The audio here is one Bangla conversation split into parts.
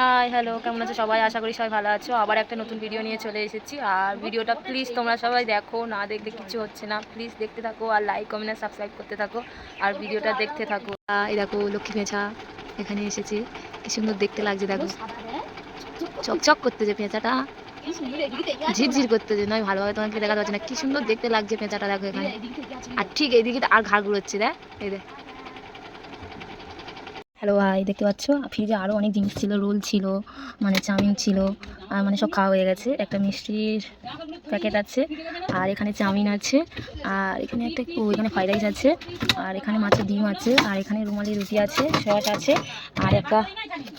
হাই হ্যালো কেমন আছো সবাই? আশা করি সবাই ভালো আছো। আবার একটা নতুন ভিডিও নিয়ে চলে এসেছি। আর ভিডিওটা প্লিজ তোমরা সবাই দেখো, না দেখলে কিছু হচ্ছে না। প্লিজ দেখতে থাকো আর লাইক কমেন্ট সাবস্ক্রাইব করতে থাকো। আর ভিডিওটা দেখতে থাকো। এই দেখো, লক্ষ্মী পেঁচা এখানে এসেছি। কি সুন্দর দেখতে লাগছে, দেখো। চকচক করতে যে পেঁচাটা। ঝিরঝির করতে যে, নয়, ভালোভাবে তোমাকে দেখাতে পারছি না। কি সুন্দর দেখতে লাগছে পেঁচাটা, দেখো এখানে। আর ঠিক এইদিকে আর ঘাড় ঘুরোচ্ছে, দেখ। এই দেখ। হ্যালো ভাই দেখতে পাচ্ছ? ফ্রিজে আরও অনেক জিনিস ছিল, রোল ছিল মানে চাউমিন ছিল, আর মানে সব খাওয়া হয়ে গেছে। একটা মিষ্টির প্যাকেট আছে, আর এখানে চাউমিন আছে, আর এখানে একটা এখানে ফ্রাইড রাইস আছে, আর এখানে মাছের ডিম আছে, আর এখানে রুমালি রুটি আছে সস আছে, আর একটা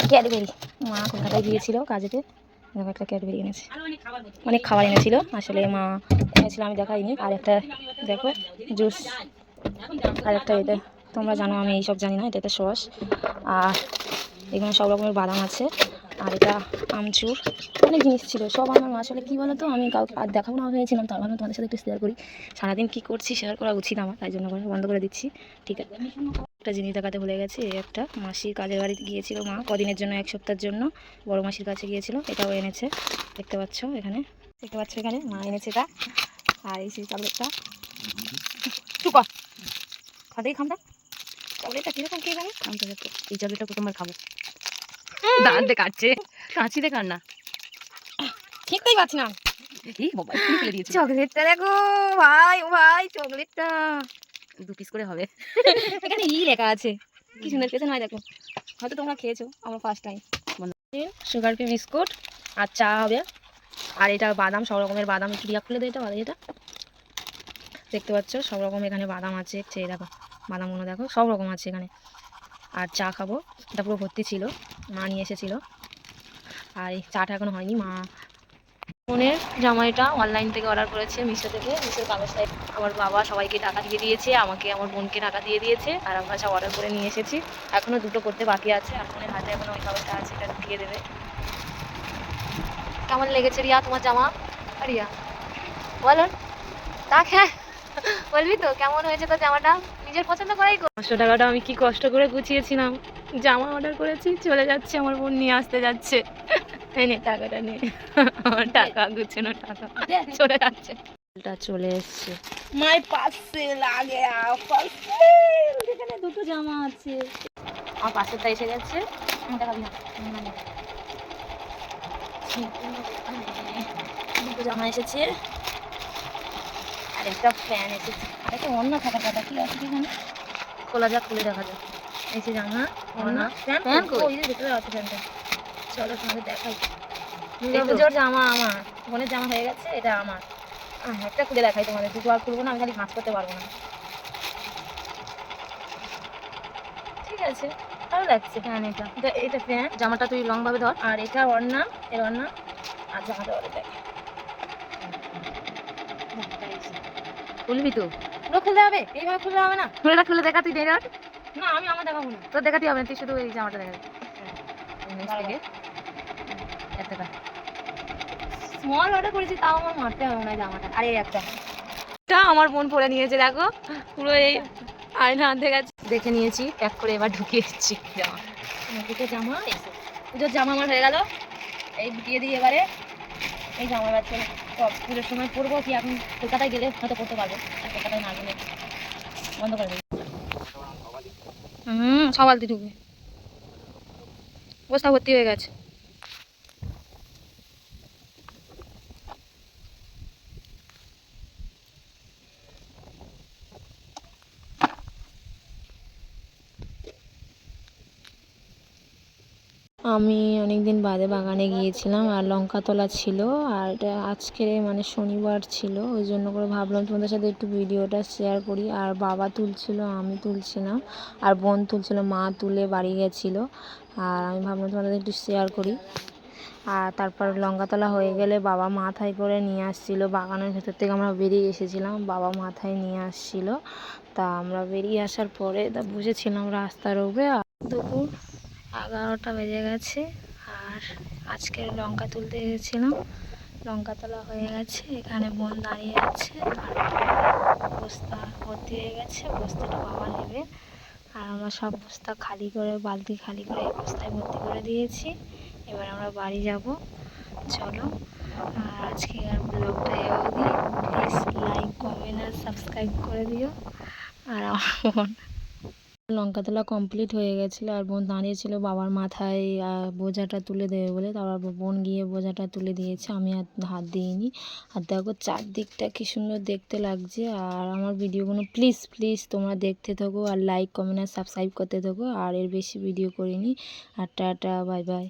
ক্যাডবেরি। মা কলকাতায় গিয়েছিল কাজেতে একটা ক্যাডবেরি এনেছে। অনেক খাবার এনেছিল, আসলে মা এনেছিল, আমি দেখাইনি, আর একটা দেখো, জুস, আর একটা এটা। তোমরা জানো আমি এইসব জানি না এটা একটা সস। আর এখানে সব রকমের বাদাম আছে আর এটা আমচুর। অনেক জিনিস ছিল সব আমার আসলে কী বলো তো আমি কাউকে আর দেখাবো না ভেবেছিলাম তার ভাবলাম তোমাদের সাথে একটু শেয়ার করি। সারাদিন কী করছি শেয়ার করা উচিত আমার তাই জন্য করে বন্ধ করে দিচ্ছি। ঠিক আছে। একটা জিনিস দেখাতে ভুলে গেছি এই একটা মাসির কাজের বাড়িতে গিয়েছিল মা কদিনের জন্য এক সপ্তাহের জন্য। বড় মাসির কাছে গিয়েছিল এটাও এনেছে দেখতে পাচ্ছ এখানে। দেখতে পাচ্ছ এখানে মা এনেছে এটা। আর এই সেই চুপা খাতেই খামটা চকলেটটা কীরকম কে জানে? খামটা দেখো এই চকলেটটা প্রথমবার খাব। দাঁতে কাটছে। কাঁচিতে কার না? ঠিকই পাচ্ছি না। এই বাবা একটু ফেলে দিয়েছি। চকলেটটা দেখো ভাই ও ভাই চকলেটটা। দু পিস করে হবে। এখানে ই লেখা আছে। কি সুন্দর পেছনে হয় দেখো। হয়তো তোমরা খেয়েছো আমার first time sugar free biscuit আর চা হবে। আর এটা বাদাম সব রকমের বাদাম একটু রিয়া খুলে দেয় এটা এটা দেখতে পাচ্ছ? সব রকম এখানে বাদাম আছে। এই দেখো, বাদামগুলো দেখো, সব রকম আছে এখানে। আর চা খাব। এটা পুরো ভর্তি ছিল। মা নিয়ে এসেছিল। আর এই চাটা এখনও হয়নি, মা ফোনের জামাইটা অনলাইন থেকে অর্ডার করেছে মিশো থেকে। মিশোর কাগজটাই আমার বাবা সবাইকে টাকা দিয়ে দিয়েছে, আমাকে, আমার বোনকে টাকা দিয়ে দিয়েছে, আর আমরা সব অর্ডার করে নিয়ে এসেছি। এখনও দুটো করতে বাকি আছে। আর বোনের হাতে এখনও ওই কাগজটা আছে, এটা ঢুকিয়ে দেবে। কেমন লেগেছে রিয়া তোমার জামা? রিয়া বলো। তাক হ্যাঁ বলবি তো কেমন হয়েছে তো জামাটা নিজের পছন্দ করাই পাঁচশো টাকাটা আমি কি কষ্ট করে গুছিয়েছিলাম জামা অর্ডার করেছি চলে যাচ্ছে আমার বোন নিয়ে আসতে যাচ্ছে এই নে টাকাটা নে আমার টাকা গুছানো টাকা চলে যাচ্ছে চলে এসছে মাই পার্সেল আগে পার্সেল এখানে দুটো জামা আছে আমার পার্সেলটা এসে গেছে না। দুটো জামা এসেছে আর একটা ফ্যান এসেছে। আর একটা অন্য থাকার কথা কি আছে এখানে খোলা যাক খুলে দেখা যাক। এই যে জামা অন্য ফ্যান ফ্যান ওই যে ভিতরে আছে ফ্যানটা চলো তোমাদের দেখাই। পুজোর জামা আমার। বোনের জামা হয়ে গেছে এটা আমার। একটা খুলে দেখাই তোমাদের দুটো আর খুলবো না আমি খালি ভাঁজ করতে পারব না। ঠিক আছে ভালো লাগছে। ফ্যান এটা। এটা এটা ফ্যান জামাটা তুই লং ভাবে ধর। আর এটা ওড়না এর ওড়না আর জামাটা ওরে দেখ খুলবি তো পুরো খুলতে হবে? এইভাবে খুলতে হবে না? খুলে খুলে দেখা তুই দেখা। না আমি আমার দেখাবো না। তোর দেখাতে হবে না তুই শুধু এই জামাটা দেখা নিচ থেকে। এক স্মল অর্ডার করেছি তাও আমার মারতে হবে না জামাটা। আর একটা। এটা আমার বোন পরে নিয়েছে দেখো। পুরো এই আয়না আনতে গেছে। দেখে নিয়েছি প্যাক করে এবার ঢুকিয়ে দিচ্ছি জামা। দুটো জামা। পুজোর জামা আমার হয়ে গেল। এই দিয়ে দিই এবারে। এই জামা সব পুজোর সময় পড়ব কি এখন কলকাতায় গেলে হয়তো করতে পারব। আর কলকাতায় না গেলে বন্ধ করে দেবো। হুম সবালতি ঢুকবে। বস্তা ভর্তি হয়ে গেছে। আমি অনেক দিন বাদে বাগানে গিয়েছিলাম আর লঙ্কা তোলা ছিল আর এটা আজকের মানে শনিবার ছিল, ওই জন্য করে ভাবলাম তোমাদের সাথে একটু ভিডিওটা শেয়ার করি। আর বাবা তুলছিল, আমি তুলছিলাম, আর বোন তুলছিল, মা তুলে বাড়ি গেছিল। আর আমি ভাবলাম তোমাদের একটু শেয়ার করি। আর তারপর লঙ্কা তোলা হয়ে গেলে বাবা মাথায় করে নিয়ে আসছিল, বাগানের ভেতর থেকে আমরা বেরিয়ে এসেছিলাম, বাবা মাথায় নিয়ে আসছিল। তা আমরা বেরিয়ে আসার পরে তা বসেছিলাম রাস্তার উপরে দুপুর এগারোটা বেজে গেছে আর আজকে লঙ্কা তুলতে এসেছিলাম লঙ্কা তোলা হয়ে গেছে, এখানে বোন দাঁড়িয়ে আছে আর বস্তা ভর্তি হয়ে গেছে, বস্তাটা বাবা নেবে। আর আমরা সব বস্তা খালি করে, বালতি খালি করে বস্তায় ভর্তি করে দিয়েছি। এবার আমরা বাড়ি যাব। চলো, আর আজকে আর ব্লগটা এ অবধি। প্লিজ লাইক কমেন্ট আর সাবস্ক্রাইব করে দিও। আর আমার লঙ্কা তোলা কমপ্লিট হয়ে গেছিল আর বোন দাঁড়িয়ে ছিল বাবার মাথায় বোঝাটা তুলে দেবে বলে। তারপর বোন গিয়ে বোঝাটা তুলে দিয়েছে, আমি আর হাত দিইনি। আর দেখো চারদিকটা কী সুন্দর দেখতে লাগছে। আর আমার ভিডিওগুলো প্লিজ প্লিজ তোমরা দেখতে থাকো আর লাইক কমেন্ট আর সাবস্ক্রাইব করতে থাকো। আর এর বেশি ভিডিও করিনি। আর টাটা বাই বাই